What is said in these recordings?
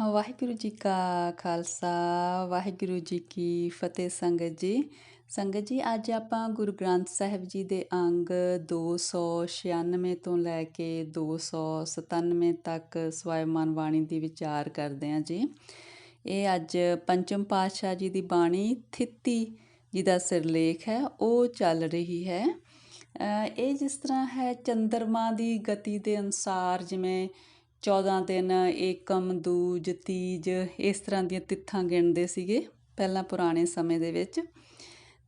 ਵਾਹਿਗੁਰੂ ਜੀ ਕਾ ਖਾਲਸਾ, ਵਾਹਿਗੁਰੂ ਜੀ ਕੀ ਫਤਿਹ ਸੰਗਤ ਜੀ। ਸੰਗਤ ਜੀ, ਅੱਜ ਆਪਾਂ ਗੁਰੂ ਗ੍ਰੰਥ ਸਾਹਿਬ ਜੀ ਦੇ ਅੰਗ 296 ਤੋਂ ਲੈ ਕੇ 297 ਤੱਕ ਸਵਾਇਮਾਨ ਬਾਣੀ ਦੀ ਵਿਚਾਰ ਕਰਦੇ ਹਾਂ ਜੀ। ਇਹ ਅੱਜ ਪੰਚਮ ਪਾਤਸ਼ਾਹ ਜੀ ਦੀ ਬਾਣੀ ਥਿੱਤੀ ਜਿਹਦਾ ਸਿਰਲੇਖ ਹੈ, ਉਹ ਚੱਲ ਰਹੀ ਹੈ। ਇਹ ਜਿਸ ਤਰ੍ਹਾਂ ਹੈ, ਚੰਦਰਮਾ ਦੀ ਗਤੀ ਦੇ ਅਨੁਸਾਰ ਜਿਵੇਂ 14 ਦਿਨ, ਏਕਮ, ਦੂਜ, ਤੀਜ ਇਸ ਤਰ੍ਹਾਂ ਦੀਆਂ ਤਿੱਥਾਂ ਗਿਣਦੇ ਸੀਗੇ ਪਹਿਲਾਂ ਪੁਰਾਣੇ ਸਮੇਂ ਦੇ ਵਿੱਚ।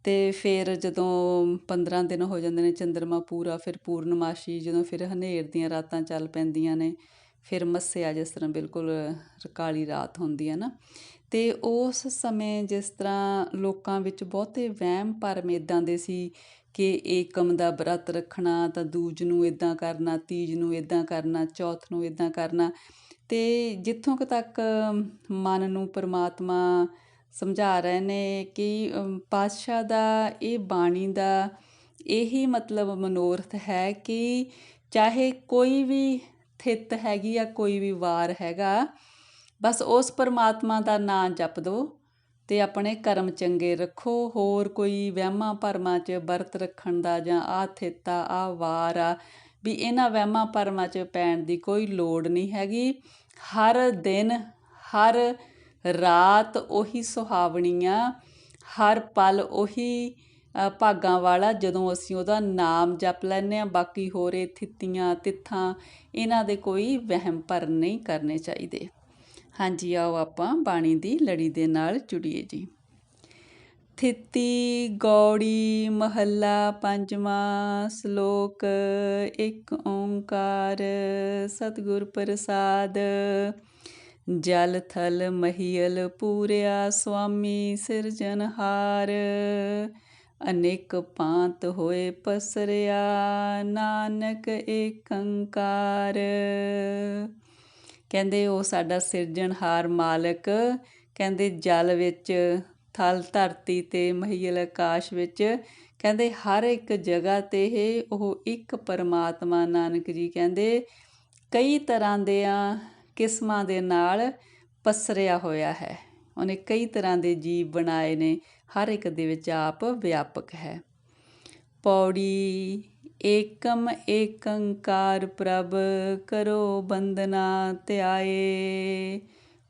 ਤੇ ਫਿਰ ਜਦੋਂ 15 ਦਿਨ ਹੋ ਜਾਂਦੇ ਨੇ ਚੰਦਰਮਾ ਪੂਰਾ, ਫਿਰ ਪੂਰਨਮਾਸ਼ੀ, ਜਦੋਂ ਫਿਰ ਹਨੇਰ ਦੀਆਂ ਰਾਤਾਂ ਚੱਲ ਪੈਂਦੀਆਂ ਨੇ, ਫਿਰ ਮੱਸਿਆ ਜਿਸ ਤਰ੍ਹਾਂ ਬਿਲਕੁਲ ਕਾਲੀ ਰਾਤ ਹੁੰਦੀ ਹੈ ਨਾ। ਤੇ ਉਸ ਸਮੇਂ ਜਿਸ ਤਰ੍ਹਾਂ ਲੋਕਾਂ ਵਿੱਚ ਬਹੁਤੇ ਵਹਿਮ ਭਰਮ ਇਦਾਂ ਦੇ ਸੀ ਕਿ ਏਕਮ ਦਾ ਵਰਤ ਰੱਖਣਾ, ਤਾਂ ਦੂਜ ਨੂੰ ਇਦਾਂ ਕਰਨਾ, ਤੀਜ ਨੂੰ ਇਦਾਂ ਕਰਨਾ, ਚੌਥ ਨੂੰ ਇਦਾਂ ਕਰਨਾ। ਤੇ ਜਿੱਥੋਂ ਕੁ ਤੱਕ ਮਨ ਨੂੰ ਪਰਮਾਤਮਾ ਸਮਝਾ ਰਹੇ ਨੇ ਕਿ ਪਾਤਸ਼ਾਹ ਦਾ ਇਹ ਬਾਣੀ ਦਾ ਇਹੀ ਮਤਲਬ ਮਨੋਰਥ ਹੈ ਕਿ ਚਾਹੇ ਕੋਈ ਵੀ ਥਿਤ ਹੈਗੀ ਆ ਕੋਈ ਵੀ ਵਾਰ ਹੈਗਾ, ਬਸ ਉਸ ਪਰਮਾਤਮਾ ਦਾ ਨਾਮ ਜਪ ਦੋ। ਅਤੇ ਆਪਣੇ ਕਰਮ ਚੰਗੇ ਰੱਖੋ। ਹੋਰ ਕੋਈ ਵਹਿਮਾਂ ਭਰਮਾਂ 'ਚ ਵਰਤ ਰੱਖਣ ਦਾ ਜਾਂ ਆਹ ਥੇਤਾ, ਆ ਵਾਰ ਆ, ਵੀ ਇਹਨਾਂ ਵਹਿਮਾਂ ਭਰਮਾਂ 'ਚ ਪੈਣ ਦੀ ਕੋਈ ਲੋੜ ਨਹੀਂ ਹੈਗੀ। ਹਰ ਦਿਨ, ਹਰ ਰਾਤ ਉਹੀ ਸੁਹਾਵਣੀਆਂ, ਹਰ ਪਲ ਉਹੀ ਭਾਗਾਂ ਵਾਲਾ ਜਦੋਂ ਅਸੀਂ ਉਹਦਾ ਨਾਮ ਜਪ ਲੈਨੇ ਆ ਬਾਕੀ ਹੋਰ ਇਹ ਥਿੱਤੀਆਂ, ਤਿੱਥਾਂ, ਇਹਨਾਂ ਦੇ ਕੋਈ ਵਹਿਮ ਭਰ ਨਹੀਂ ਕਰਨੇ ਚਾਹੀਦੇ। ਹਾਂਜੀ, ਆਓ ਆਪਾਂ ਬਾਣੀ ਦੀ ਲੜੀ ਦੇ ਨਾਲ ਜੁੜੀਏ ਜੀ। ਥਿੱਤੀ, ਗੌੜੀ, ਮਹੱਲਾ, ਪੰਜਵਾਂ ਸ਼ਲੋਕ, ਇੱਕ ਓੰਕਾਰ, ਸਤਿਗੁਰ ਪ੍ਰਸਾਦ। ਜਲ ਥਲ ਮਹੀਲ ਪੂਰਿਆ ਸੁਆਮੀ ਸਿਰਜਨਹਾਰ ਅਨੇਕ ਪਾਂਤ ਹੋਏ ਪਸਰਿਆ, ਨਾਨਕ ਏਕੰਕਾਰ। ਕਹਿੰਦੇ ਉਹ ਸਾਡਾ ਸਿਰਜਣਹਾਰ ਮਾਲਕ, ਕਹਿੰਦੇ ਜਲ ਵਿੱਚ ਥਲ ਧਰਤੀ ਤੇ ਮਹੀਲ ਆਕਾਸ਼ ਵਿੱਚ, ਕਹਿੰਦੇ ਹਰ ਇੱਕ ਜਗ੍ਹਾ ਤੇ ਇਹ ਉਹ ਇੱਕ ਪਰਮਾਤਮਾ ਨਾਨਕ ਜੀ ਕਹਿੰਦੇ, ਕਈ ਤਰ੍ਹਾਂ ਦੇ ਆ ਕਿਸਮਾਂ ਦੇ ਨਾਲ ਪਸਰਿਆ ਹੋਇਆ ਹੈ। ਉਹਨੇ ਕਈ ਤਰ੍ਹਾਂ ਦੇ ਜੀਵ ਬਣਾਏ ਨੇ, ਹਰ ਇੱਕ ਦੇ ਵਿੱਚ ਆਪ ਵਿਆਪਕ ਹੈ। ਪੌੜੀ ਏਕਮ ਏਕੰਕਾਰ ਪ੍ਰਭ ਕਰੋ ਬੰਦਨਾ ਧਿਆਏ।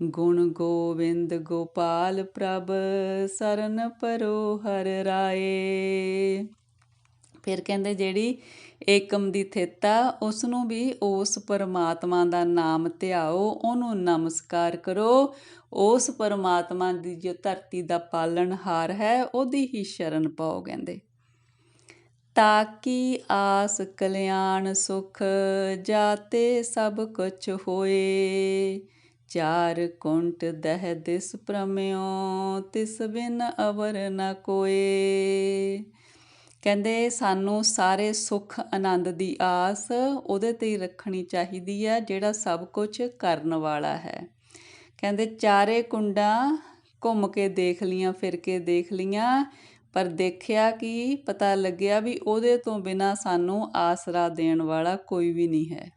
ਗੁਣ ਗੋਬਿੰਦ ਗੋਪਾਲ ਪ੍ਰਭ ਸਰਨ ਪਰੋ ਹਰ ਰਾਏ। ਫਿਰ ਕਹਿੰਦੇ ਜਿਹੜੀ ਏਕਮ ਦੀ ਥਿਤਾ ਉਸ ਨੂੰ ਵੀ ਉਸ ਪਰਮਾਤਮਾ ਦਾ ਨਾਮ ਧਿਆਓ, ਉਹਨੂੰ ਨਮਸਕਾਰ ਕਰੋ। ਉਸ ਪਰਮਾਤਮਾ ਦੀ ਜੋ ਧਰਤੀ ਦਾ ਪਾਲਣਹਾਰ ਹੈ, ਉਹਦੀ ਹੀ ਸ਼ਰਨ ਪਾਓ ਕਹਿੰਦੇ। ਤਾਕੀ ਆਸ ਕਲਿਆਣ ਸੁਖ ਜਾਤੇ ਸਭ ਕੁਛ ਹੋਏ। ਚਾਰ ਕੁੰਟ ਦਹਿ ਦਿਸ ਪ੍ਰਮਿਓ ਤਿਸ ਬਿਨ ਅਵਰ ਨ ਕੋਏ। ਕਹਿੰਦੇ, ਸਾਨੂੰ ਸਾਰੇ ਸੁਖ ਆਨੰਦ ਦੀ ਆਸ ਉਹਦੇ ਤੇ ਹੀ ਰੱਖਣੀ ਚਾਹੀਦੀ ਹੈ ਜਿਹੜਾ ਸਭ ਕੁਝ ਕਰਨ ਵਾਲਾ ਹੈ। ਕਹਿੰਦੇ, ਚਾਰੇ ਕੁੰਡਾਂ ਘੁੰਮ ਕੇ ਦੇਖ ਲੀਆਂ, ਫਿਰ ਕੇ ਦੇਖ ਲੀਆਂ ਪਰ ਦੇਖਿਆ ਕਿ ਪਤਾ ਲੱਗਿਆ ਵੀ ਉਹਦੇ ਤੋਂ ਬਿਨਾ ਸਾਨੂੰ ਆਸਰਾ ਦੇਣ ਵਾਲਾ ਕੋਈ ਵੀ ਨਹੀਂ ਹੈ।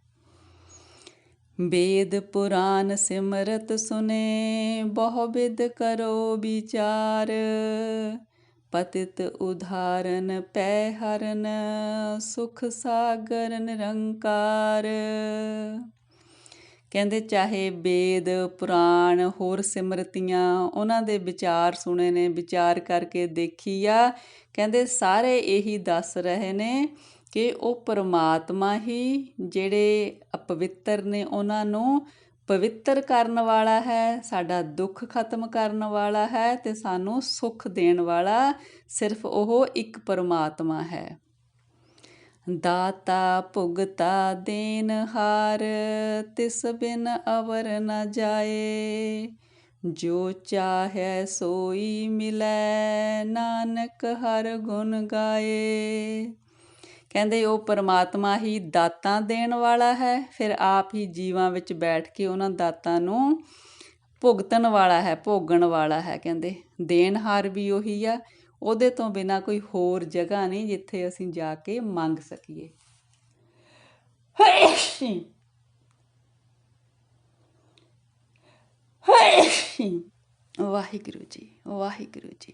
ਵੇਦ ਪੁਰਾਨ ਸਿਮਰਤ ਸੁਨੇ, ਬਹੁ ਵਿਦ ਕਰੋ ਵਿਚਾਰ। ਪਤਿਤ ਉਧਾਰਨ ਪੈ ਹਰਨ, ਸੁਖ ਸਾਗਰ ਨਿਰੰਕਾਰ। ਕਹਿੰਦੇ ਚਾਹੇ ਵੇਦ, ਪੁਰਾਣ, ਹੋਰ ਸਿਮਰਤੀਆਂ, ਉਹਨਾਂ ਦੇ ਵਿਚਾਰ ਸੁਣੇ ਨੇ, ਵਿਚਾਰ ਕਰਕੇ ਦੇਖੀ ਆ। ਕਹਿੰਦੇ ਸਾਰੇ ਇਹੀ ਦੱਸ ਰਹੇ ਨੇ ਕਿ ਉਹ ਪਰਮਾਤਮਾ ਹੀ ਜਿਹੜੇ ਅਪਵਿੱਤਰ ਨੇ ਉਹਨਾਂ ਨੂੰ ਪਵਿੱਤਰ ਕਰਨ ਵਾਲਾ ਹੈ, ਸਾਡਾ ਦੁੱਖ ਖਤਮ ਕਰਨ ਵਾਲਾ ਹੈ ਤੇ ਸਾਨੂੰ ਸੁੱਖ ਦੇਣ ਵਾਲਾ ਸਿਰਫ ਉਹ ਇੱਕ ਪਰਮਾਤਮਾ ਹੈ। ਦਾਤਾ ਭੁਗਤਾ ਦੇਨ ਤਿਸ ਬਿਨ ਅਵਰ ਨ ਜਾਏ। ਜੋ ਚਾਹੈ ਸੋਈ ਮਿਲੈ, ਨਾਨਕ ਹਰ ਗੁਣ ਗਾਏ। ਕਹਿੰਦੇ ਉਹ ਪਰਮਾਤਮਾ ਹੀ ਦਾਤਾਂ ਦੇਣ ਵਾਲਾ ਹੈ, ਫਿਰ ਆਪ ਹੀ ਜੀਵਾਂ ਵਿੱਚ ਬੈਠ ਕੇ ਉਹਨਾਂ ਦਾਤਾਂ ਨੂੰ ਭੁਗਤਣ ਵਾਲਾ ਹੈ, ਭੋਗਣ ਵਾਲਾ ਹੈ, ਕਹਿੰਦੇ। ਦੇਣਹਾਰ ਵੀ ਉਹੀ ਆ ਉਹਦੇ ਤੋਂ ਬਿਨਾ ਕੋਈ ਹੋਰ ਜਗ੍ਹਾ ਨਹੀਂ ਜਿੱਥੇ ਅਸੀਂ ਜਾ ਕੇ ਮੰਗ ਸਕੀਏ। ਵਾਹਿਗੁਰੂ ਜੀ ਵਾਹਿਗੁਰੂ ਜੀ।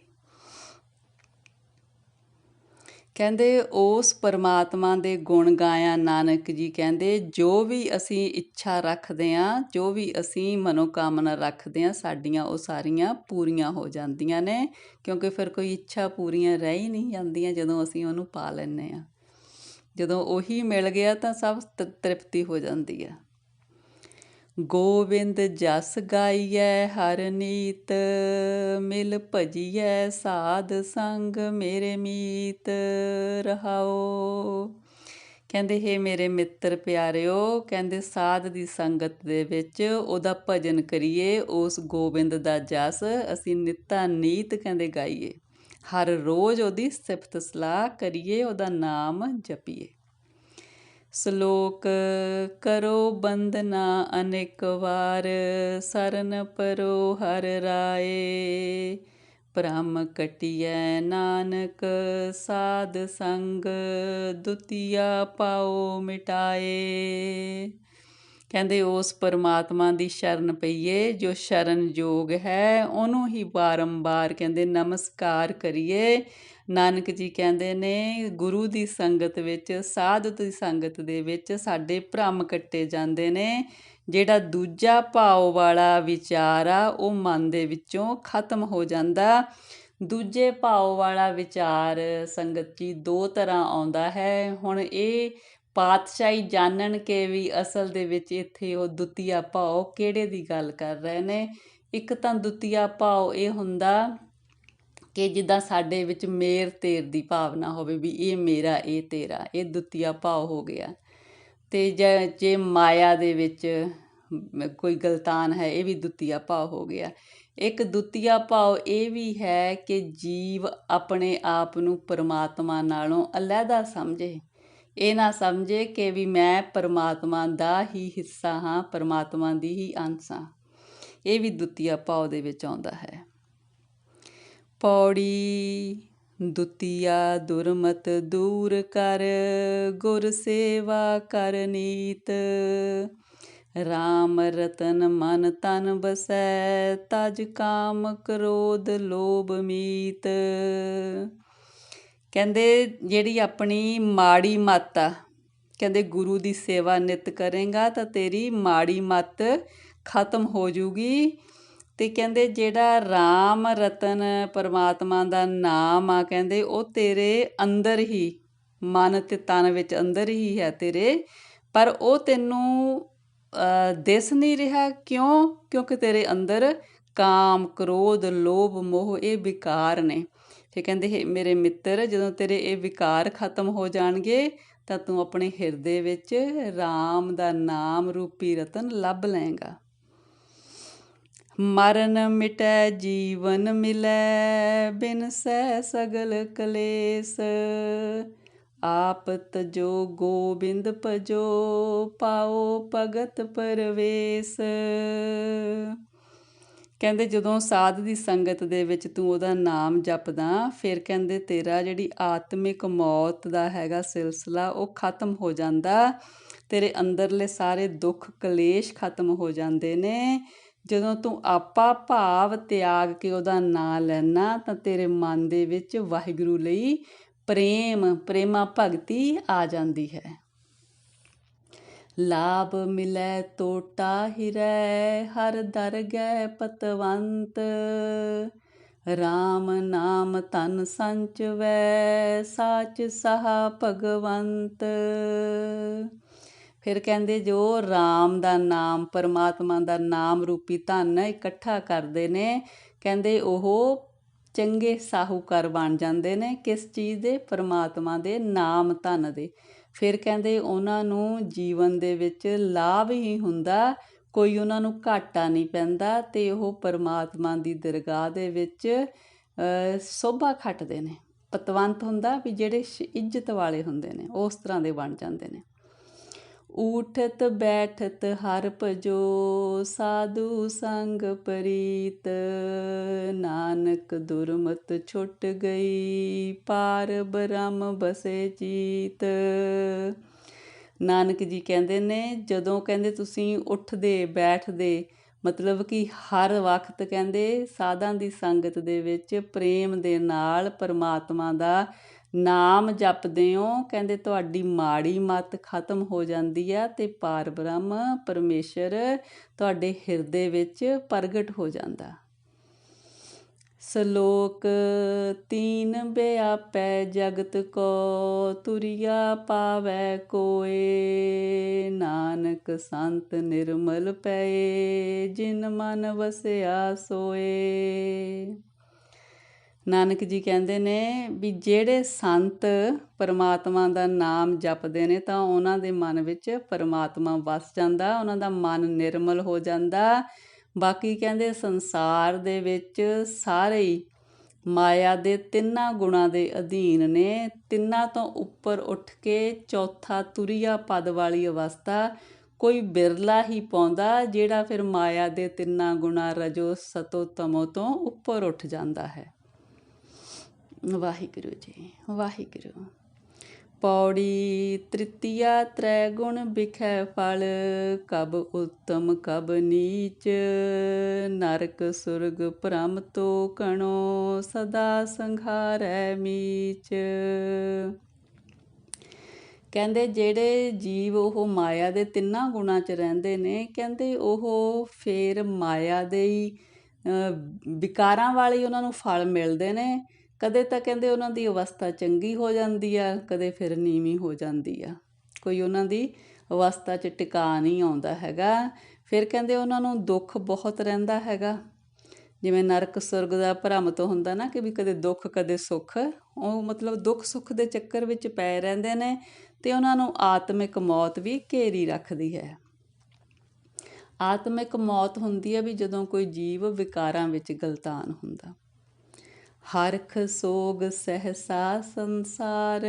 ਕਹਿੰਦੇ ਉਸ ਪਰਮਾਤਮਾ ਦੇ ਗੁਣ ਗਾਇਆ ਨਾਨਕ ਜੀ ਕਹਿੰਦੇ, ਜੋ ਵੀ ਅਸੀਂ ਇੱਛਾ ਰੱਖਦੇ ਆਂ ਜੋ ਵੀ ਅਸੀਂ ਮਨੋਕਾਮਨਾ ਰੱਖਦੇ ਆਂ ਸਾਡੀਆਂ ਉਹ ਸਾਰੀਆਂ ਪੂਰੀਆਂ ਹੋ ਜਾਂਦੀਆਂ ਨੇ, ਕਿਉਂਕਿ ਫਿਰ ਕੋਈ ਇੱਛਾ ਪੂਰੀਆਂ ਰਹਿ ਹੀ ਨਹੀਂ ਜਾਂਦੀਆਂ ਜਦੋਂ ਅਸੀਂ ਉਹਨੂੰ ਪਾ ਲੈਂਦੇ ਆਂ ਜਦੋਂ ਉਹੀ ਮਿਲ ਗਿਆ ਤਾਂ ਸਭ ਤ੍ਰਿਪਤੀ ਹੋ ਜਾਂਦੀ ਆ ਗੋਬਿੰਦ ਜਸ ਗਾਈਐ ਹਰ ਨੀਤ, ਮਿਲ ਭਜੀਐ ਸਾਧ ਸੰਗ ਮੇਰੇ ਮੀਤ, ਰਹਾਓ। ਕਹਿੰਦੇ, ਹੈ ਮੇਰੇ ਮਿੱਤਰ ਪਿਆਰਿਓ, ਕਹਿੰਦੇ, ਸਾਧ ਦੀ ਸੰਗਤ ਦੇ ਵਿੱਚ ਉਹਦਾ ਭਜਨ ਕਰੀਏ, ਉਸ ਗੋਬਿੰਦ ਦਾ ਜਸ ਅਸੀਂ ਨਿੱਤਾ ਨੀਤ ਕਹਿੰਦੇ ਗਾਈਏ। ਹਰ ਰੋਜ਼ ਉਹਦੀ ਸਿਫਤ ਸਲਾਹ ਕਰੀਏ, ਉਹਦਾ ਨਾਮ ਜਪੀਏ। ਸ਼ਲੋਕ, ਕਰੋ ਬੰਦਨਾ ਅਨੇਕ ਵਾਰ, ਸਰਨ ਪਰੋ ਹਰ ਰਾਏ। ਭ੍ਰਮ ਕਟਿਐ ਨਾਨਕ, ਸਾਧ ਸੰਗ ਦੁਤੀਆ ਪਾਓ ਮਿਟਾਏ। ਕਹਿੰਦੇ ਉਸ ਪਰਮਾਤਮਾ ਦੀ ਸ਼ਰਨ ਪਈਏ, ਜੋ ਸ਼ਰਨ ਯੋਗ ਹੈ, ਉਹਨੂੰ ਹੀ ਬਾਰੰਬਾਰ ਕਹਿੰਦੇ ਨਮਸਕਾਰ ਕਰੀਏ। ਨਾਨਕ ਜੀ ਕਹਿੰਦੇ ਨੇ, ਗੁਰੂ ਦੀ ਸੰਗਤ ਵਿੱਚ, ਸਾਧੂ ਦੀ ਸੰਗਤ ਦੇ ਵਿੱਚ ਸਾਡੇ ਭ੍ਰਮ ਕੱਟੇ ਜਾਂਦੇ ਨੇ। ਜਿਹੜਾ ਦੂਜਾ ਭਾਵ ਵਾਲਾ ਵਿਚਾਰ ਆ, ਉਹ ਮਨ ਦੇ ਵਿੱਚੋਂ ਖਤਮ ਹੋ ਜਾਂਦਾ। ਦੂਜੇ ਭਾਵ ਵਾਲਾ ਵਿਚਾਰ ਸੰਗਤ ਜੀ ਦੋ ਤਰ੍ਹਾਂ ਆਉਂਦਾ ਹੈ। ਹੁਣ ਇਹ ਪਾਤਸ਼ਾਹੀ ਜਾਣਨ ਕੇ ਵੀ ਅਸਲ ਦੇ ਵਿੱਚ ਇੱਥੇ ਉਹ ਦੁਤੀਆ ਭਾਵ ਕਿਹੜੇ ਦੀ ਗੱਲ ਕਰ ਰਹੇ ਨੇ? ਇੱਕ ਤਾਂ ਦੁਤੀਆ ਭਾਵ ਇਹ ਹੁੰਦਾ ਕਿ ਜਿੱਦਾਂ ਸਾਡੇ ਵਿੱਚ ਮੇਰ ਤੇਰ ਦੀ ਭਾਵਨਾ ਹੋਵੇ ਵੀ ਇਹ ਮੇਰਾ, ਇਹ ਤੇਰਾ, ਇਹ ਦੁਤੀਆ ਭਾਵ ਹੋ ਗਿਆ। ਤੇ ਜੇ ਮਾਇਆ ਦੇ ਵਿੱਚ ਕੋਈ ਗਲਤਾਨ ਹੈ, ਇਹ ਵੀ ਦੁਤੀਆ ਭਾਵ ਹੋ ਗਿਆ। ਇੱਕ ਦੁਤੀਆ ਭਾਵ ਇਹ ਵੀ ਹੈ ਕਿ ਜੀਵ ਆਪਣੇ ਆਪ ਨੂੰ ਪਰਮਾਤਮਾ ਨਾਲੋਂ ਅਲੱਗਾ ਸਮਝੇ। ਇਹ ਨਾ ਸਮਝੇ ਕਿ ਵੀ ਮੈਂ ਪਰਮਾਤਮਾ ਦਾ ਹੀ ਹਿੱਸਾ ਹਾਂ, ਪਰਮਾਤਮਾ ਦੀ ਹੀ ਅੰਸ਼ ਹਾਂ। ਇਹ ਵੀ ਦੁਤੀਆ ਭਾਵ ਦੇ ਵਿੱਚ ਆਉਂਦਾ ਹੈ। ਪੌੜੀ, ਦੁਤੀਆ ਦੁਰਮਤ ਦੂਰ ਕਰ, ਗੁਰ ਸੇਵਾ ਕਰ ਨੀਤ। RAM ਰਤਨ ਮਨ ਤਨ ਬਸੈ ਤਜ ਕਾਮ ਕ੍ਰੋਧ ਲੋਭ ਮੀਤ। ਕਹਿੰਦੇ ਜਿਹੜੀ ਆਪਣੀ ਮਾੜੀ ਮੱਤ ਆ, ਕਹਿੰਦੇ ਗੁਰੂ ਦੀ ਸੇਵਾ ਨਿਤ ਕਰੇਗਾ ਤਾਂ ਤੇਰੀ ਮਾੜੀ ਮੱਤ ਖਤਮ ਹੋ ਜੂਗੀ। ਅਤੇ ਕਹਿੰਦੇ ਜਿਹੜਾ ਰਾਮ ਰਤਨ ਪਰਮਾਤਮਾ ਦਾ ਨਾਮ ਆ, ਕਹਿੰਦੇ ਉਹ ਤੇਰੇ ਅੰਦਰ ਹੀ, ਮਨ ਤੇ ਤਨ ਵਿੱਚ ਅੰਦਰ ਹੀ ਹੈ ਤੇਰੇ। ਪਰ ਉਹ ਤੈਨੂੰ ਦਿਸ ਨਹੀਂ ਰਿਹਾ ਕਿਉਂ? ਕਿਉਂਕਿ ਤੇਰੇ ਅੰਦਰ ਕਾਮ, ਕ੍ਰੋਧ, ਲੋਭ, ਮੋਹ ਇਹ ਵਿਕਾਰ ਨੇ। ਤੇ ਕਹਿੰਦੇ, ਹੈ ਮੇਰੇ ਮਿੱਤਰ, ਜਦੋਂ ਤੇਰੇ ਇਹ ਵਿਕਾਰ ਖਤਮ ਹੋ ਜਾਣਗੇ, ਤਾਂ ਤੂੰ ਆਪਣੇ ਹਿਰਦੇ ਵਿੱਚ RAM ਦਾ ਨਾਮ ਰੂਪੀ ਰਤਨ ਲੱਭ ਲਏਗਾ। ਮਰਨ ਮਿਟੈ, ਜੀਵਨ ਮਿਲੈ, ਬਿਨ ਸਹਿ ਸਗਲ ਕਲੇਸ। ਆਪ ਤਜੋ ਗੋਬਿੰਦ ਭਜੋ, ਪਾਓ ਭਗਤ ਪਰਵੇਸ। ਕਹਿੰਦੇ ਜਦੋਂ ਸਾਧ ਦੀ ਸੰਗਤ ਦੇ ਵਿੱਚ ਤੂੰ ਉਹਦਾ ਨਾਮ ਜਪਦਾ, ਫਿਰ ਕਹਿੰਦੇ ਤੇਰਾ ਜਿਹੜੀ ਆਤਮਿਕ ਮੌਤ ਦਾ ਹੈਗਾ ਸਿਲਸਿਲਾ, ਉਹ ਖਤਮ ਹੋ ਜਾਂਦਾ। ਤੇਰੇ ਅੰਦਰਲੇ ਸਾਰੇ ਦੁੱਖ ਕਲੇਸ਼ ਖਤਮ ਹੋ ਜਾਂਦੇ ਨੇ। ਜਦੋਂ ਤੂੰ ਆਪਾ ਭਾਵ ਤਿਆਗ ਕੇ ਉਹਦਾ ਨਾਂ ਲੈਣਾ ਤਾਂ ਤੇਰੇ ਮਨ ਦੇ ਵਿੱਚ ਵਾਹਿਗੁਰੂ ਲਈ ਪ੍ਰੇਮ, ਪ੍ਰੇਮਾ ਭਗਤੀ ਆ ਜਾਂਦੀ ਹੈ। ਲਾਭ ਮਿਲੈ, ਤੋਟਾ ਹਿਰੈ, ਹਰ ਦਰਗਹਿ ਪਤਵੰਤ। RAM ਨਾਮ ਤਨ ਸੰਚਵੈ, ਸਾਚ ਸਹਾ ਭਗਵੰਤ। ਫਿਰ ਕਹਿੰਦੇ ਜੋ ਰਾਮ ਦਾ ਨਾਮ, ਪਰਮਾਤਮਾ ਦਾ ਨਾਮ ਰੂਪੀ ਧਨ ਇਕੱਠਾ ਕਰਦੇ ਨੇ, ਕਹਿੰਦੇ ਉਹ ਚੰਗੇ ਸਾਹੂਕਾਰ ਬਣ ਜਾਂਦੇ ਨੇ ਕਿਸ ਚੀਜ਼ ਦੇ? ਪਰਮਾਤਮਾ ਦੇ ਨਾਮ ਧਨ ਦੇ। ਫਿਰ ਕਹਿੰਦੇ ਉਹਨਾਂ ਨੂੰ ਜੀਵਨ ਦੇ ਵਿੱਚ ਲਾਭ ਹੀ ਹੁੰਦਾ, ਕੋਈ ਉਹਨਾਂ ਨੂੰ ਘਾਟਾ ਨਹੀਂ ਪੈਂਦਾ ਤੇ ਉਹ ਪਰਮਾਤਮਾ ਦੀ ਦਰਗਾਹ ਦੇ ਵਿੱਚ ਸੋਭਾ ਖੱਟਦੇ ਨੇ। ਪਤਵੰਤ ਹੁੰਦਾ ਵੀ ਜਿਹੜੇ ਇੱਜ਼ਤ ਵਾਲੇ ਹੁੰਦੇ ਨੇ, ਉਸ ਤਰ੍ਹਾਂ ਦੇ ਬਣ ਜਾਂਦੇ ਨੇ। ਊਠਤ ਬੈਠਤ ਹਰ ਭਜੋ ਸਾਧੂ ਸੰਗ ਪ੍ਰੀਤ। ਨਾਨਕ ਦੁਰਮਤ ਛੁੱਟ ਗਈ, ਪਾਰ ਬ੍ਰਹਮ ਬਸੇ ਜੀਤ। ਨਾਨਕ ਜੀ ਕਹਿੰਦੇ ਨੇ, ਜਦੋਂ ਕਹਿੰਦੇ ਤੁਸੀਂ ਉੱਠਦੇ, ਬੈਠਦੇ, ਮਤਲਬ ਕਿ ਹਰ ਵਕਤ ਕਹਿੰਦੇ ਸਾਧਾਂ ਦੀ ਸੰਗਤ ਦੇ ਵਿੱਚ ਪ੍ਰੇਮ ਦੇ ਨਾਲ ਪਰਮਾਤਮਾ ਦਾ ਨਾਮ ਜਪਦੇ ਹੋ ਕਹਿੰਦੇ ਤੁਹਾਡੀ ਮਾੜੀ ਮਤ ਖਤਮ ਹੋ ਜਾਂਦੀ ਆ ਤੇ ਪਾਰ ਬ੍ਰਹਮ ਪਰਮੇਸ਼ਰ ਤੁਹਾਡੇ ਹਿਰਦੇ ਵਿੱਚ ਪ੍ਰਗਟ ਹੋ ਜਾਂਦਾ। ਸ਼ਲੋਕ ਤੀਨ ਬਿਆਪੈ ਜਗਤ ਕੋ, ਤੁਰਿਆ ਪਾਵੈ ਕੋਏ, ਨਾਨਕ ਸੰਤ ਨਿਰਮਲ ਪਏ, ਜਿਨ ਮਨ ਵਸਿਆ ਸੋਏ। ਨਾਨਕ ਜੀ ਕਹਿੰਦੇ ਨੇ ਵੀ ਜਿਹੜੇ ਸੰਤ ਪਰਮਾਤਮਾ ਦਾ ਨਾਮ ਜਪਦੇ ਨੇ ਤਾਂ ਉਹਨਾਂ ਦੇ ਮਨ ਵਿੱਚ ਪਰਮਾਤਮਾ ਵਸ ਜਾਂਦਾ, ਉਹਨਾਂ ਦਾ ਮਨ ਨਿਰਮਲ ਹੋ ਜਾਂਦਾ। ਬਾਕੀ ਕਹਿੰਦੇ ਸੰਸਾਰ ਦੇ ਵਿੱਚ ਸਾਰੇ ਹੀ ਮਾਇਆ ਦੇ ਤਿੰਨਾਂ ਗੁਣਾਂ ਦੇ ਅਧੀਨ ਨੇ। ਤਿੰਨਾਂ ਤੋਂ ਉੱਪਰ ਉੱਠ ਕੇ ਚੌਥਾ ਤੁਰਿਆ ਪਦ ਵਾਲੀ ਅਵਸਥਾ ਕੋਈ ਬਿਰਲਾ ਹੀ ਪਾਉਂਦਾ, ਜਿਹੜਾ ਫਿਰ ਮਾਇਆ ਦੇ ਤਿੰਨਾਂ ਗੁਣਾਂ ਰਜੋ ਸਤੋ ਤਮੋ ਤੋਂ ਉੱਪਰ ਉੱਠ ਜਾਂਦਾ ਹੈ। ਵਾਹਿਗੁਰੂ ਜੀ, ਵਾਹਿਗੁਰੂ। ਪੌੜੀ ਤ੍ਰਿਤੀਆ ਤ੍ਰੈ ਗੁਣ ਬਿਖੈ ਫਲ, ਕਬ ਉਤਮ ਕਬ ਨੀਚ। ਨਰਕ ਸੁਰਗ ਭ੍ਰਮ ਤੋ ਕਣੋ, ਸਦਾ ਸੰਘਾਰੈ ਮੀਚ। ਕਹਿੰਦੇ ਜਿਹੜੇ ਜੀਵ ਉਹ ਮਾਇਆ ਦੇ ਤਿੰਨਾਂ ਗੁਣਾਂ 'ਚ ਰਹਿੰਦੇ ਨੇ, ਕਹਿੰਦੇ ਉਹ ਫੇਰ ਮਾਇਆ ਦੇ ਹੀ ਵਿਕਾਰਾਂ ਵਾਲੇ ਉਹਨਾਂ ਨੂੰ ਫਲ ਮਿਲਦੇ ਨੇ। ਕਦੇ ਤਾਂ ਕਹਿੰਦੇ ਉਹਨਾਂ ਦੀ ਅਵਸਥਾ ਚੰਗੀ ਹੋ ਜਾਂਦੀ ਆ, ਕਦੇ ਫਿਰ ਨੀਵੀਂ ਹੋ ਜਾਂਦੀ ਆ। ਕੋਈ ਉਹਨਾਂ ਦੀ ਅਵਸਥਾ 'ਚ ਟਿਕਾ ਨਹੀਂ ਆਉਂਦਾ ਹੈਗਾ। ਫਿਰ ਕਹਿੰਦੇ ਉਹਨਾਂ ਨੂੰ ਦੁੱਖ ਬਹੁਤ ਰਹਿੰਦਾ ਹੈਗਾ। ਜਿਵੇਂ ਨਰਕ ਸੁਰਗ ਦਾ ਭਰਮ ਤੋਂ ਹੁੰਦਾ ਨਾ ਕਿ ਵੀ ਕਦੇ ਦੁੱਖ, ਕਦੇ ਸੁੱਖ, ਉਹ ਮਤਲਬ ਦੁੱਖ, ਸੁੱਖ ਦੇ ਚੱਕਰ ਵਿੱਚ ਪੈ ਰਹਿੰਦੇ ਨੇ ਤੇ ਉਹਨਾਂ ਨੂੰ ਆਤਮਿਕ ਮੌਤ ਵੀ ਘੇਰੀ ਰੱਖਦੀ ਹੈ। ਆਤਮਿਕ ਮੌਤ ਹੁੰਦੀ ਹੈ ਵੀ ਜਦੋਂ ਕੋਈ ਜੀਵ ਵਿਕਾਰਾਂ ਵਿੱਚ ਗਲਤਾਨ ਹੁੰਦਾ। ਹਰਖ ਸੋਗ ਸਹਸਾ ਸੰਸਾਰ,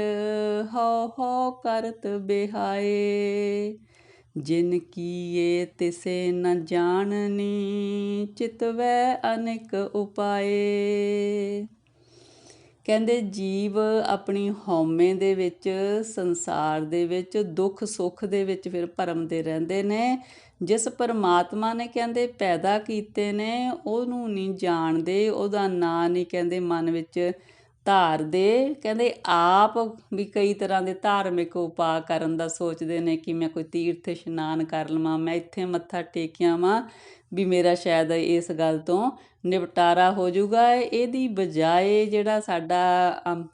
ਹਉ ਹਉ ਕਰਤ ਬਿਹਾਏ। ਜਿਨ ਕੀਏ ਤਿਸੇ ਨ ਜਾਣਨੀ ਚਿਤਵੈ ਅਨੇਕ ਉਪਾਏ। ਕਹਿੰਦੇ ਜੀਵ ਆਪਣੀ ਹਉਮੈ ਦੇ ਵਿੱਚ, ਸੰਸਾਰ ਦੇ ਵਿੱਚ, ਦੁੱਖ ਸੁੱਖ ਦੇ ਵਿੱਚ ਫਿਰ ਭਰਮ ਦੇ ਰਹਿੰਦੇ ਨੇ। ਜਿਸ ਪਰਮਾਤਮਾ ਨੇ ਕਹਿੰਦੇ ਪੈਦਾ ਕੀਤੇ ਨੇ, ਉਹਨੂੰ ਨਹੀਂ ਜਾਣਦੇ, ਉਹਦਾ ਨਾਂ ਨਹੀਂ ਕਹਿੰਦੇ ਮਨ ਵਿੱਚ ਧਾਰਦੇ। ਕਹਿੰਦੇ ਆਪ ਵੀ ਕਈ ਤਰ੍ਹਾਂ ਦੇ ਧਾਰਮਿਕ ਉਪਾਅ ਕਰਨ ਦਾ ਸੋਚਦੇ ਨੇ ਕਿ ਮੈਂ ਕੋਈ ਤੀਰਥ ਇਸ਼ਨਾਨ ਕਰ ਲਵਾਂ, ਮੈਂ ਇੱਥੇ ਮੱਥਾ ਟੇਕਿਆ ਵਾਂ ਵੀ ਮੇਰਾ ਸ਼ਾਇਦ ਇਸ ਗੱਲ ਤੋਂ ਨਿਪਟਾਰਾ ਹੋ ਜਾਊਗਾ। ਇਹਦੀ ਬਜਾਏ ਜਿਹੜਾ ਸਾਡਾ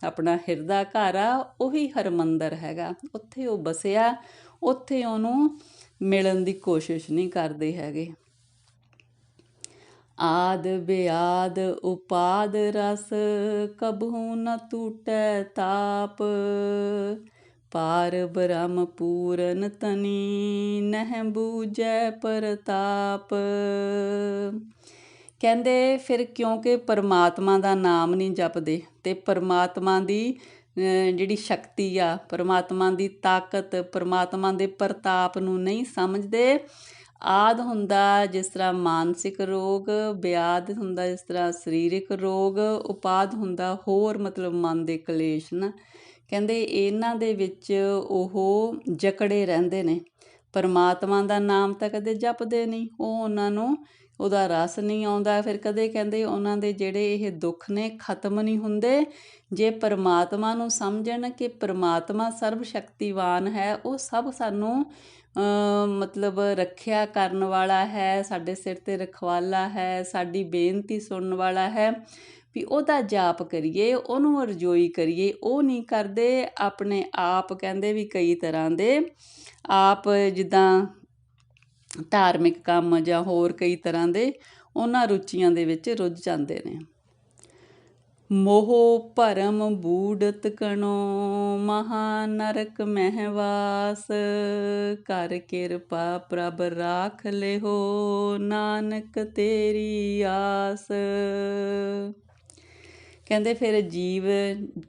ਆਪਣਾ ਹਿਰਦਾ ਘਰ ਆ, ਉਹੀ ਹਰਮੰਦਰ ਹੈਗਾ। ਉੱਥੇ ਉਹ ਬਸਿਆ, ਉੱਥੇ ਉਹਨੂੰ ਮਿਲਣ ਦੀ ਕੋਸ਼ਿਸ਼ ਨਹੀਂ ਕਰਦੇ ਹੈਗੇ। ਆਦ ਬਿਆਦ ਉਪਾਦ ਰਸ ਕਬਹੂ ਨ ਟੂਟੈ ਤਾਪ। ਪਾਰ ਬ੍ਰਹਮ ਪੂਰਨ ਤਨੀ ਨਹਿ ਬੂਜੈ ਪ੍ਰਤਾਪ। ਕਹਿੰਦੇ, ਫਿਰ ਕਿਉਂਕਿ ਪਰਮਾਤਮਾ ਦਾ ਨਾਮ ਨਹੀਂ ਜਪਦੇ, ਤੇ ਪਰਮਾਤਮਾ ਦੀ ਜਿਹੜੀ ਸ਼ਕਤੀ ਆ, ਪਰਮਾਤਮਾ ਦੀ ਤਾਕਤ, ਪਰਮਾਤਮਾ ਦੇ ਪ੍ਰਤਾਪ ਨੂੰ ਨਹੀਂ ਸਮਝਦੇ। ਆਦ ਹੁੰਦਾ ਜਿਸ ਤਰ੍ਹਾਂ ਮਾਨਸਿਕ ਰੋਗ ਬਿਆਦ ਹੁੰਦਾ ਜਿਸ ਤਰ੍ਹਾਂ ਸਰੀਰਕ ਰੋਗ, ਉਪਾਦ ਹੁੰਦਾ ਹੋਰ ਮਤਲਬ ਮਨ ਦੇ ਕਲੇਸ਼ ਨਾ। ਕਹਿੰਦੇ ਇਹਨਾਂ ਦੇ ਵਿੱਚ ਉਹ ਜਕੜੇ ਰਹਿੰਦੇ ਨੇ। ਪਰਮਾਤਮਾ ਦਾ ਨਾਮ ਤਾਂ ਕਦੇ ਜਪਦੇ ਨਹੀਂ, ਉਹ ਉਹਨਾਂ ਨੂੰ ਉਹਦਾ ਰਸ ਨਹੀਂ ਆਉਂਦਾ। ਫਿਰ ਕਦੇ ਕਹਿੰਦੇ ਉਹਨਾਂ ਦੇ ਜਿਹੜੇ ਇਹ ਦੁੱਖ ਨੇ ਖਤਮ ਨਹੀਂ ਹੁੰਦੇ। ਜੇ ਪਰਮਾਤਮਾ ਨੂੰ ਸਮਝਣ ਕਿ ਪਰਮਾਤਮਾ ਸਰਬ ਸ਼ਕਤੀਵਾਨ ਹੈ, ਉਹ ਸਭ ਸਾਨੂੰ ਮਤਲਬ ਰੱਖਿਆ ਕਰਨ ਵਾਲਾ ਹੈ, ਸਾਡੇ ਸਿਰ ਤੇ ਰਖਵਾਲਾ ਹੈ, ਸਾਡੀ ਬੇਨਤੀ ਸੁਣਨ ਵਾਲਾ ਹੈ ਵੀ ਉਹਦਾ ਜਾਪ ਕਰੀਏ, ਉਹਨੂੰ ਅਰਜ਼ੋਈ ਕਰੀਏ। ਉਹ ਨਹੀਂ ਕਰਦੇ, ਆਪਣੇ ਆਪ ਕਹਿੰਦੇ ਵੀ ਕਈ ਤਰ੍ਹਾਂ ਦੇ। ਆਪ ਜਿੱਦਾਂ ਧਾਰਮਿਕ ਕੰਮ ਜਾਂ ਹੋਰ ਕਈ ਤਰ੍ਹਾਂ ਦੇ ਉਹਨਾਂ ਰੁਚੀਆਂ ਦੇ ਵਿੱਚ ਰੁੱਝ ਜਾਂਦੇ ਨੇ। ਮੋਹ ਭਰਮ ਬੂੜਤ ਕਣੋ ਮਹਾ ਨਰਕ ਮਹਿਵਾਸ, ਕਰ ਕਿਰਪਾ ਪ੍ਰਭ ਰਾਖ ਲਿਓ ਨਾਨਕ ਤੇਰੀ ਆਸ। ਕਹਿੰਦੇ ਫਿਰ ਜੀਵ,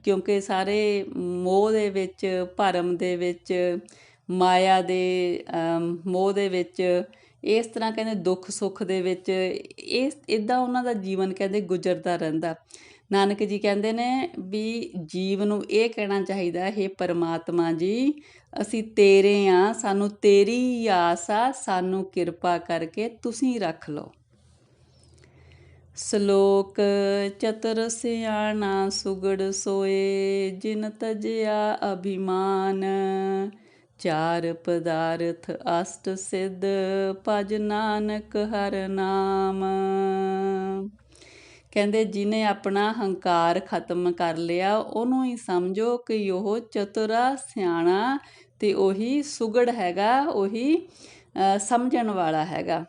ਕਿਉਂਕਿ ਸਾਰੇ ਮੋਹ ਦੇ ਵਿੱਚ, ਭਰਮ ਦੇ ਵਿੱਚ ਮਾਇਆ ਦੇ ਮੋਹ ਦੇ ਵਿੱਚ, ਇਸ ਤਰ੍ਹਾਂ ਕਹਿੰਦੇ ਦੁੱਖ ਸੁੱਖ ਦੇ ਵਿੱਚ, ਇਸ ਇਦਾਂ ਉਹਨਾਂ ਦਾ ਜੀਵਨ ਕਹਿੰਦੇ ਗੁਜ਼ਰਦਾ ਰਹਿੰਦਾ। ਨਾਨਕ ਜੀ ਕਹਿੰਦੇ ਨੇ ਵੀ ਜੀਵ ਨੂੰ ਇਹ ਕਹਿਣਾ ਚਾਹੀਦਾ, ਹੈ ਪਰਮਾਤਮਾ ਜੀ, ਅਸੀਂ ਤੇਰੇ ਆ, ਸਾਨੂੰ ਤੇਰੀ ਆਸ ਆ, ਸਾਨੂੰ ਕਿਰਪਾ ਕਰਕੇ ਤੁਸੀਂ ਰੱਖ ਲਓ। ਸ਼ਲੋਕ ਚਤੁਰ ਸਿਆਣਾ ਸੁਗੜ ਸੋਏ, ਜਿਨ ਤਜਿਆ ਅਭਿਮਾਨ ਚਾਰ ਪਦਾਰਥ ਅਸ਼ਟ ਸਿੱਧ, ਭਜ ਨਾਨਕ ਹਰ ਨਾਮ। ਕਹਿੰਦੇ ਜਿਨੇ ਆਪਣਾ ਹੰਕਾਰ ਖਤਮ ਕਰ ਲਿਆ, ਉਹਨੂੰ ਹੀ ਸਮਝੋ ਕਿ ਉਹ ਚਤੁਰਾ, ਸਿਆਣਾ ਤੇ ਉਹੀ ਸੁਗੜ ਹੈਗਾ, ਉਹੀ ਸਮਝਣ ਵਾਲਾ ਹੈਗਾ।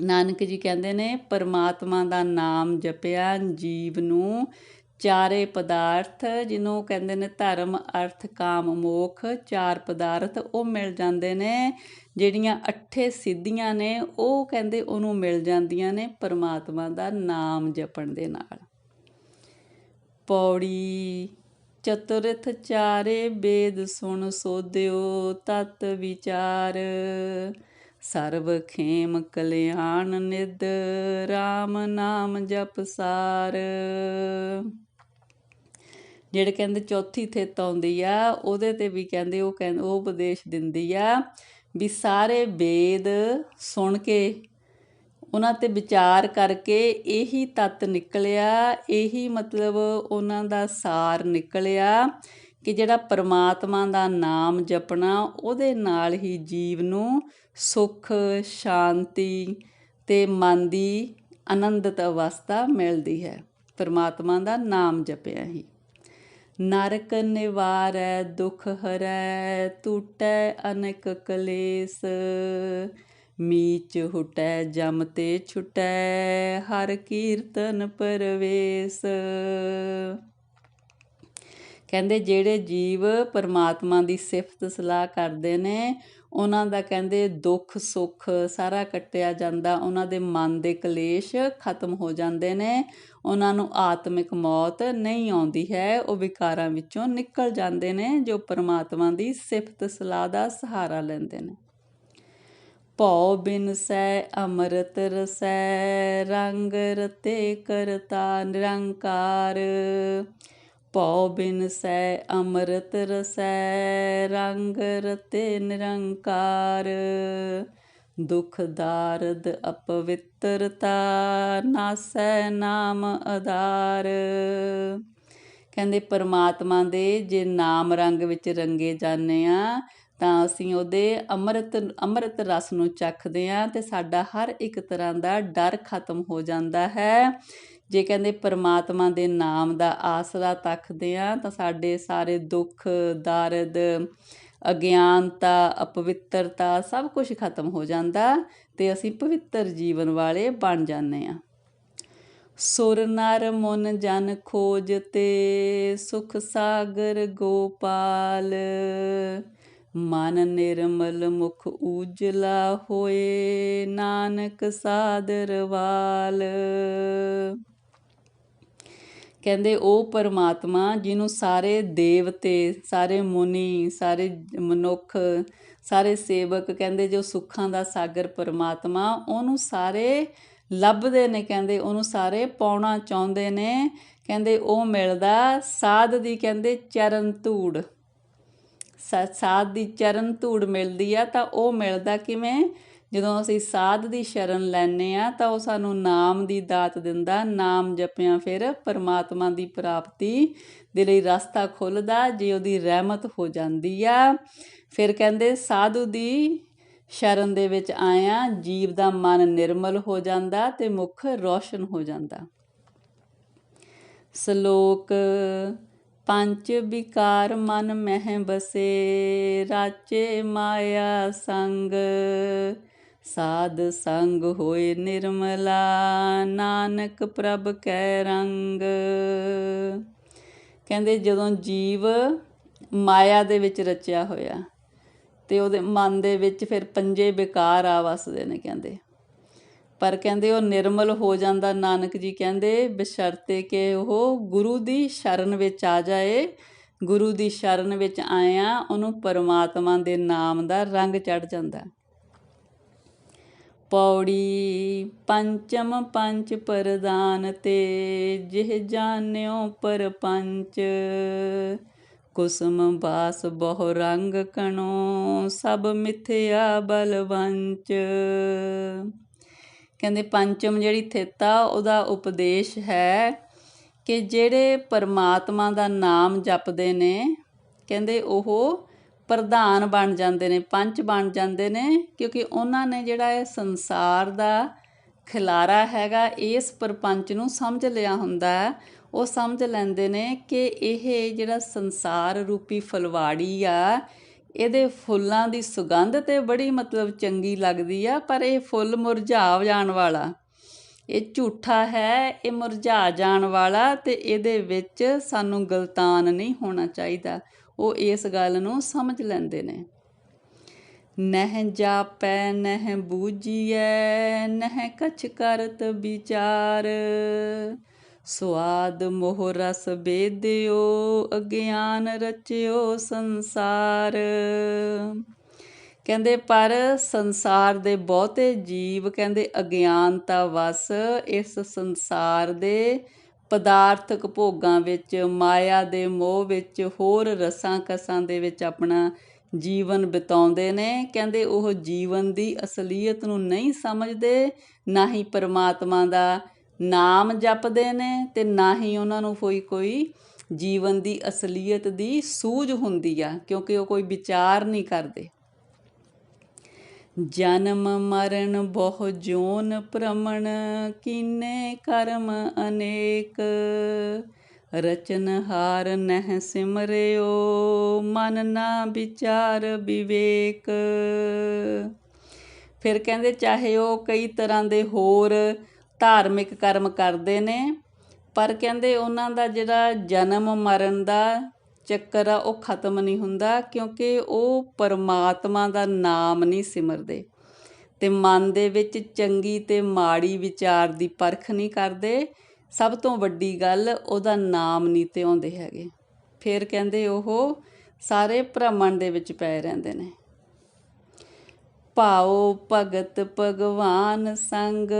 ਨਾਨਕ ਜੀ ਕਹਿੰਦੇ ਨੇ, ਪਰਮਾਤਮਾ ਦਾ ਨਾਮ ਜਪਿਆ, ਜੀਵ ਨੂੰ ਚਾਰੇ ਪਦਾਰਥ, ਜਿਹਨੂੰ ਕਹਿੰਦੇ ਨੇ ਧਰਮ, ਅਰਥ, ਕਾਮ, ਮੋਖ, ਚਾਰ ਪਦਾਰਥ, ਉਹ ਮਿਲ ਜਾਂਦੇ ਨੇ। ਜਿਹੜੀਆਂ ਅੱਠੇ ਸਿੱਧੀਆਂ ਨੇ, ਉਹ ਕਹਿੰਦੇ ਉਹਨੂੰ ਮਿਲ ਜਾਂਦੀਆਂ ਨੇ ਪਰਮਾਤਮਾ ਦਾ ਨਾਮ ਜਪਣ ਦੇ ਨਾਲ। ਪੌੜੀ, ਚਤੁਰਥ ਚਾਰੇ, ਬੇਦ ਸੁਣ ਸੋਧਿਓ, ਤਤ ਵਿਚਾਰ। ਸਰਬ ਖੇਮ ਕਲਿਆਣ ਨਿਦ RAM ਨਾਮ ਜਪ ਸਾਰ। ਜਿਹੜੇ ਕਹਿੰਦੇ ਚੌਥੀ ਥਿੱਤ ਆਉਂਦੀ ਆ, ਉਹਦੇ ਤੇ ਵੀ ਕਹਿੰਦੇ ਉਹ ਕਹਿੰਦੇ, ਉਹ ਉਪਦੇਸ਼ ਦਿੰਦੀ ਆ ਵੀ ਸਾਰੇ ਵੇਦ ਸੁਣ ਕੇ, ਉਹਨਾਂ ਤੇ ਵਿਚਾਰ ਕਰਕੇ ਇਹੀ ਤਤ ਨਿਕਲਿਆ, ਇਹੀ ਮਤਲਬ ਉਹਨਾਂ ਦਾ ਸਾਰ ਨਿਕਲਿਆ ਕਿ ਜਿਹੜਾ ਪਰਮਾਤਮਾ ਦਾ ਨਾਮ ਜਪਣਾ, ਉਹਦੇ ਨਾਲ ਹੀ ਜੀਵ ਨੂੰ ਸੁੱਖ, ਸ਼ਾਂਤੀ ਤੇ ਮਨ ਦੀ ਆਨੰਦਤ ਅਵਸਥਾ ਮਿਲਦੀ ਹੈ। ਪਰਮਾਤਮਾ ਦਾ ਨਾਮ ਜਪਿਆ ਹੀ। ਨਰਕ ਨਿਵਾਰੈ, ਦੁਖ ਹਰੈ ਟੂਟੈ ਅਨੇਕ ਕਲੇਸ਼। ਮੀਚ ਹੁਟੈ, ਜਮ ਤੇ ਛੁਟੈ, ਹਰ ਕੀਰਤਨ ਪਰਵੇਸ਼। ਕਹਿੰਦੇ ਜਿਹੜੇ ਜੀਵ ਪਰਮਾਤਮਾ ਦੀ ਸਿਫਤ ਸਲਾਹ ਕਰਦੇ ਨੇ ਉਹਨਾਂ ਦਾ ਕਹਿੰਦੇ ਦੁੱਖ, ਸੁੱਖ ਸਾਰਾ ਕੱਟਿਆ ਜਾਂਦਾ। ਉਹਨਾਂ ਦੇ ਮਨ ਦੇ ਕਲੇਸ਼ ਖਤਮ ਹੋ ਜਾਂਦੇ ਨੇ। ਉਹਨਾਂ ਨੂੰ ਆਤਮਿਕ ਮੌਤ ਨਹੀਂ ਆਉਂਦੀ ਹੈ। ਉਹ ਵਿਕਾਰਾਂ ਵਿੱਚੋਂ ਨਿਕਲ ਜਾਂਦੇ ਨੇ, ਜੋ ਪਰਮਾਤਮਾ ਦੀ ਸਿਫਤ ਸਲਾਹ ਦਾ ਸਹਾਰਾ ਲੈਂਦੇ ਨੇ। ਭਉ ਬਿਨ ਸੈ ਅਮਰਤ ਰਸੈ, ਰੰਗ ਰਤੇ ਕਰਤਾ ਨਿਰੰਕਾਰ। ਭਉ ਬਿਨ ਸੈ, ਅੰਮ੍ਰਿਤ ਰਸੈ, ਰੰਗ ਰਤੇ ਨਿਰੰਕਾਰ। ਦੁਖ ਦਾਰਦ ਅਪਵਿੱਤਰਤਾ, ਨਾਸੈ ਨਾਮ ਆਧਾਰ ਕਹਿੰਦੇ ਪਰਮਾਤਮਾ ਦੇ ਜੇ ਨਾਮ ਰੰਗ ਵਿੱਚ ਰੰਗੇ ਜਾਂਦੇ ਆ, ਤਾਂ ਅਸੀਂ ਉਹਦੇ ਅੰਮ੍ਰਿਤ ਅੰਮ੍ਰਿਤ ਰਸ ਨੂੰ ਚੱਖਦੇ ਆ ਤੇ ਸਾਡਾ ਹਰ ਇੱਕ ਤਰ੍ਹਾਂ ਦਾ ਡਰ ਖਤਮ ਹੋ ਜਾਂਦਾ ਹੈ। ਜੇ ਕਹਿੰਦੇ ਪਰਮਾਤਮਾ ਦੇ ਨਾਮ ਦਾ ਆਸਰਾ ਤੱਕਦੇ ਆ ਤਾਂ ਸਾਡੇ ਸਾਰੇ ਦੁੱਖ, ਦਰਦ, ਅਗਿਆਨਤਾ, ਅਪਵਿੱਤਰਤਾ ਸਭ ਕੁਝ ਖਤਮ ਹੋ ਜਾਂਦਾ ਤੇ ਅਸੀਂ ਪਵਿੱਤਰ ਜੀਵਨ ਵਾਲੇ ਬਣ ਜਾਂਦੇ ਆ ਸੁਰ ਨਰ ਮਨ ਜਨ ਖੋਜ ਤੇ, ਸੁਖ ਸਾਗਰ ਗੋਪਾਲ। ਮਨ ਨਿਰਮਲ ਮੁਖ ਉਜਲਾ ਹੋਏ, ਨਾਨਕ ਸਾਦਰਵਾਲ ਕਹਿੰਦੇ ਉਹ ਪਰਮਾਤਮਾ ਜਿਹਨੂੰ ਸਾਰੇ ਦੇਵਤੇ, ਸਾਰੇ ਮੁਨੀ, ਸਾਰੇ ਮਨੁੱਖ, ਸਾਰੇ ਸੇਵਕ ਕਹਿੰਦੇ ਜੋ ਸੁੱਖਾਂ ਦਾ ਸਾਗਰ ਪਰਮਾਤਮਾ, ਉਹਨੂੰ ਸਾਰੇ ਲੱਭਦੇ ਨੇ ਕਹਿੰਦੇ, ਉਹਨੂੰ ਸਾਰੇ ਪਾਉਣਾ ਚਾਹੁੰਦੇ ਨੇ। ਕਹਿੰਦੇ ਉਹ ਮਿਲਦਾ ਸਾਧ ਦੀ ਕਹਿੰਦੇ ਚਰਨ ਧੂੜ। ਸਾਧ ਦੀ ਚਰਨ ਧੂੜ ਮਿਲਦੀ ਆ ਤਾਂ ਉਹ ਮਿਲਦਾ ਕਿਵੇਂ? ਜਦੋਂ ਅਸੀਂ ਸਾਧ ਦੀ ਸ਼ਰਨ ਲੈਨੇ ਆ ਤਾਂ ਉਹ ਸਾਨੂੰ ਨਾਮ ਦੀ ਦਾਤ ਦਿੰਦਾ, ਨਾਮ ਜਪਿਆ ਫਿਰ ਪਰਮਾਤਮਾ ਦੀ ਪ੍ਰਾਪਤੀ ਦੇ ਲਈ ਰਸਤਾ ਖੁੱਲਦਾ, ਜੇ ਉਹਦੀ ਰਹਿਮਤ ਹੋ ਜਾਂਦੀ ਆ। ਫਿਰ ਕਹਿੰਦੇ, ਸਾਧੂ ਦੀ ਸ਼ਰਨ ਦੇ ਵਿੱਚ ਆਇਆ, ਜੀਵ ਦਾ ਮਨ ਨਿਰਮਲ ਹੋ ਜਾਂਦਾ ਤੇ ਮੁਖ ਰੋਸ਼ਨ ਹੋ ਜਾਂਦਾ। ਸ਼ਲੋਕ, ਪੰਜ ਵਿਕਾਰ ਮਨ ਮਹਿ ਬਸੇ, ਰਾਚੇ ਮਾਇਆ ਸੰਗ ਸਾਧ ਸੰਗ ਹੋਏ ਨਿਰਮਲਾ, ਨਾਨਕ ਪ੍ਰਭ ਕੈ ਰੰਗ। ਕਹਿੰਦੇ ਜਦੋਂ ਜੀਵ ਮਾਇਆ ਦੇ ਵਿੱਚ ਰਚਿਆ ਹੋਇਆ ਤੇ ਉਹਦੇ ਮਨ ਦੇ ਵਿੱਚ ਫਿਰ ਪੰਜੇ ਵਿਕਾਰ ਆ ਵਸਦੇ ਨੇ ਕਹਿੰਦੇ। ਪਰ ਕਹਿੰਦੇ ਉਹ ਨਿਰਮਲ ਹੋ ਜਾਂਦਾ, ਨਾਨਕ ਜੀ ਕਹਿੰਦੇ, ਬਿਸ਼ਰਤੇ ਕਿ ਉਹ ਗੁਰੂ ਦੀ ਸ਼ਰਨ ਵਿੱਚ ਆ ਜਾਏ। ਗੁਰੂ ਦੀ ਸ਼ਰਨ ਵਿੱਚ ਆਇਆ, ਉਹਨੂੰ ਪਰਮਾਤਮਾ ਦੇ ਨਾਮ ਦਾ ਰੰਗ ਚੜ ਜਾਂਦਾ। ਪੌੜੀ ਪੰਚਮ ਪੰਚ ਪ੍ਰਦਾਨ ਤੇ, ਜਿਹ ਜਾਣਿਓ ਪਰਪੰਚ। ਕੁਸਮ ਬਾਸ ਬਹੁ ਰੰਗ ਕਣੋ, ਸਭ ਮਿਥਿਆ ਬਲਵੰਚ। ਕਹਿੰਦੇ ਪੰਚਮ ਜਿਹੜੀ ਥਿਤ ਉਹਦਾ ਉਪਦੇਸ਼ ਹੈ ਕਿ ਜਿਹੜੇ ਪਰਮਾਤਮਾ ਦਾ ਨਾਮ ਜਪਦੇ ਨੇ, ਕਹਿੰਦੇ ਉਹ ਪ੍ਰਧਾਨ ਬਣ ਜਾਂਦੇ ਨੇ, ਪੰਚ ਬਣ ਜਾਂਦੇ ਨੇ, ਕਿਉਂਕਿ ਉਹਨਾਂ ਨੇ ਜਿਹੜਾ ਇਹ ਸੰਸਾਰ ਦਾ ਖਿਲਾਰਾ ਹੈਗਾ, ਇਸ ਪਰਪੰਚ ਨੂੰ ਸਮਝ ਲਿਆ ਹੁੰਦਾ ਉਹ ਸਮਝ ਲੈਂਦੇ ਨੇ ਕਿ ਇਹ ਜਿਹੜਾ ਸੰਸਾਰ ਰੂਪੀ ਫਲਵਾੜੀ ਆ, ਇਹਦੇ ਫੁੱਲਾਂ ਦੀ ਸੁਗੰਧ ਤੇ ਬੜੀ ਮਤਲਬ ਚੰਗੀ ਲੱਗਦੀ ਆ, ਪਰ ਇਹ ਫੁੱਲ ਮੁਰਝਾ ਜਾਣ ਵਾਲਾ। ਇਹ ਝੂਠਾ ਹੈ, ਇਹ ਮੁਰਝਾ ਜਾਣ ਵਾਲਾ ਤੇ ਇਹਦੇ ਵਿੱਚ ਸਾਨੂੰ ਗਲਤਾਨ ਨਹੀਂ ਹੋਣਾ ਚਾਹੀਦਾ। ਉਹ ਇਸ ਗੱਲ ਨੂੰ ਸਮਝ ਲੈਂਦੇ ਨੇ। ਨਹਿ ਜਾਪੈ, ਨਹਿ ਬੂਝੀਐ, ਨਹਿ ਕਛ ਕਰਤ ਵਿਚਾਰ। ਸੁਆਦ ਮੋਹ ਰਸ ਬੇਦਿਓ ਅਗਿਆਨ ਰਚਿਓ ਸੰਸਾਰ। ਕਹਿੰਦੇ, ਪਰ ਸੰਸਾਰ ਦੇ ਬਹੁਤੇ ਜੀਵ, ਕਹਿੰਦੇ, ਅਗਿਆਨਤਾ ਵਸ ਇਸ ਸੰਸਾਰ ਦੇ ਪਦਾਰਥਕ ਭੋਗਾਂ ਵਿੱਚ, ਮਾਇਆ ਦੇ ਮੋਹ ਵਿੱਚ, ਹੋਰ ਰਸਾਂ ਕਸਾਂ ਦੇ ਵਿੱਚ ਆਪਣਾ ਜੀਵਨ ਬਿਤਾਉਂਦੇ ਨੇ। ਕਹਿੰਦੇ ਉਹ ਜੀਵਨ ਦੀ ਅਸਲੀਅਤ ਨੂੰ ਨਹੀਂ ਸਮਝਦੇ, ਨਾ ਹੀ ਪਰਮਾਤਮਾ ਦਾ ਨਾਮ ਜਪਦੇ ਨੇ ਤੇ ਨਾ ਹੀ ਉਹਨਾਂ ਨੂੰ ਕੋਈ ਕੋਈ ਜੀਵਨ ਦੀ ਅਸਲੀਅਤ ਦੀ ਸੂਝ ਹੁੰਦੀ ਆ, ਕਿਉਂਕਿ ਉਹ ਕੋਈ ਵਿਚਾਰ ਨਹੀਂ ਕਰਦੇ। ਜਨਮ ਮਰਨ ਬਹੁ ਜੋਨ ਪ੍ਰਮਣ ਕੀਨੇ ਕਰਮ ਅਨੇਕ। ਰਚਨਹਾਰ ਨਹਿ ਸਿਮਰਿਓ, ਮਨ ਨਾ ਵਿਚਾਰ ਵਿਵੇਕ। ਫਿਰ ਕਹਿੰਦੇ, ਚਾਹੇ ਉਹ ਕਈ ਤਰ੍ਹਾਂ ਦੇ ਹੋਰ ਧਾਰਮਿਕ ਕਰਮ ਕਰਦੇ ਨੇ, ਪਰ ਕਹਿੰਦੇ ਉਹਨਾਂ ਦਾ ਜਿਹੜਾ ਜਨਮ ਮਰਨ ਦਾ ਚੱਕਰ ਆ, ਉਹ ਖਤਮ ਨਹੀਂ ਹੁੰਦਾ ਕਿਉਂਕਿ ਉਹ ਪਰਮਾਤਮਾ ਦਾ ਨਾਮ ਨਹੀਂ ਸਿਮਰਦੇ ਤੇ ਮਨ ਦੇ ਵਿੱਚ ਚੰਗੀ ਤੇ ਮਾੜੀ ਵਿਚਾਰ ਦੀ ਪਰਖ ਨਹੀਂ ਕਰਦੇ। ਸਭ ਤੋਂ ਵੱਡੀ ਗੱਲ ਉਹਦਾ ਨਾਮ ਨਹੀਂ ਤੇ ਆਉਂਦੇ ਹੈਗੇ। ਫਿਰ ਕਹਿੰਦੇ ਉਹ ਸਾਰੇ ਭ੍ਰਮਣ ਦੇ ਵਿੱਚ ਪਏ ਰਹਿੰਦੇ ਨੇ। ਪਾਓ ਭਗਤ ਭਗਵਾਨ ਸੰਗ,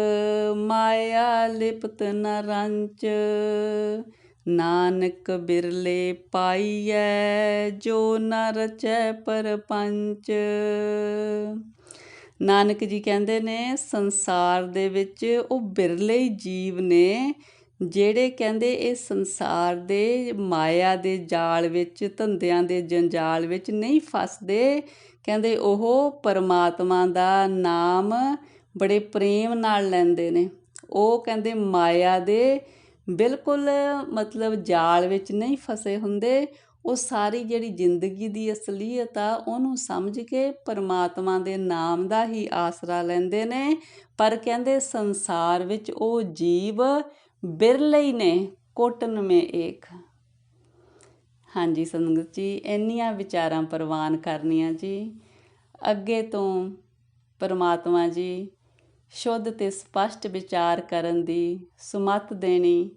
ਮਾਇਆ ਲਿਪਤ ਨ ਨਾਨਕ ਬਿਰਲੇ ਪਾਈਐ, ਜੋ ਨ ਰਚੈ ਪਰਪੰਚ। ਨਾਨਕ ਜੀ ਕਹਿੰਦੇ ਨੇ, ਸੰਸਾਰ ਦੇ ਵਿੱਚ ਉਹ ਬਿਰਲੇ ਹੀ ਜੀਵ ਨੇ, ਜਿਹੜੇ ਕਹਿੰਦੇ ਇਹ ਸੰਸਾਰ ਦੇ ਮਾਇਆ ਦੇ ਜਾਲ ਵਿੱਚ, ਧੰਦਿਆਂ ਦੇ ਜੰਜਾਲ ਵਿੱਚ ਨਹੀਂ ਫਸਦੇ। ਕਹਿੰਦੇ ਉਹ ਪਰਮਾਤਮਾ ਦਾ ਨਾਮ ਬੜੇ ਪ੍ਰੇਮ ਨਾਲ ਲੈਂਦੇ ਨੇ। ਉਹ ਕਹਿੰਦੇ ਮਾਇਆ ਦੇ ਬਿਲਕੁਲ ਮਤਲਬ ਜਾਲ ਵਿੱਚ ਨਹੀਂ ਫਸੇ ਹੁੰਦੇ, ਉਹ ਸਾਰੀ ਜਿਹੜੀ ਜ਼ਿੰਦਗੀ ਦੀ ਅਸਲੀਅਤ ਆ, ਉਹਨੂੰ ਸਮਝ ਕੇ ਪਰਮਾਤਮਾ ਦੇ ਨਾਮ ਦਾ ਹੀ ਆਸਰਾ ਲੈਂਦੇ ਨੇ। ਪਰ ਕਹਿੰਦੇ ਸੰਸਾਰ ਵਿੱਚ ਉਹ ਜੀਵ ਬਿਰਲੇ ਹੀ ਨੇ ਕੋਟਨ ਮੇ ਏਕ। ਹਾਂਜੀ ਸੰਗਤ ਜੀ, ਇੰਨੀਆਂ ਵਿਚਾਰਾਂ ਪ੍ਰਵਾਨ ਕਰਨੀਆਂ ਜੀ। ਅੱਗੇ ਤੋਂ ਪਰਮਾਤਮਾ ਜੀ ਸ਼ੁੱਧ ਤੇ ਸਪਸ਼ਟ ਵਿਚਾਰ ਕਰਨ ਦੀ ਸੁਮਤ ਦੇਣੀ।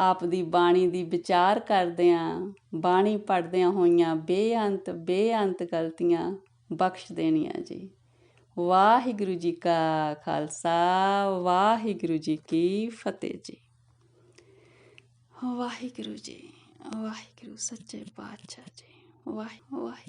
ਆਪ ਦੀ ਬਾਣੀ ਦੀ ਵਿਚਾਰ ਕਰਦਿਆਂ, ਬਾਣੀ ਪੜਦਿਆਂ ਹੋਈਆਂ ਬੇਅੰਤ ਬੇਅੰਤ ਗਲਤੀਆਂ ਬਖਸ਼ ਦੇਣੀਆਂ ਜੀ। ਵਾਹਿਗੁਰੂ ਜੀ ਕਾ ਖਾਲਸਾ, ਵਾਹਿਗੁਰੂ ਜੀ ਕੀ ਫਤਿਹ ਜੀ। ਵਾਹਿਗੁਰੂ ਜੀ, ਵਾਹਿਗੁਰੂ ਸੱਚੇ ਪਾਤਸ਼ਾਹ ਜੀ। ਵਾਹਿ ਵਾਹਿ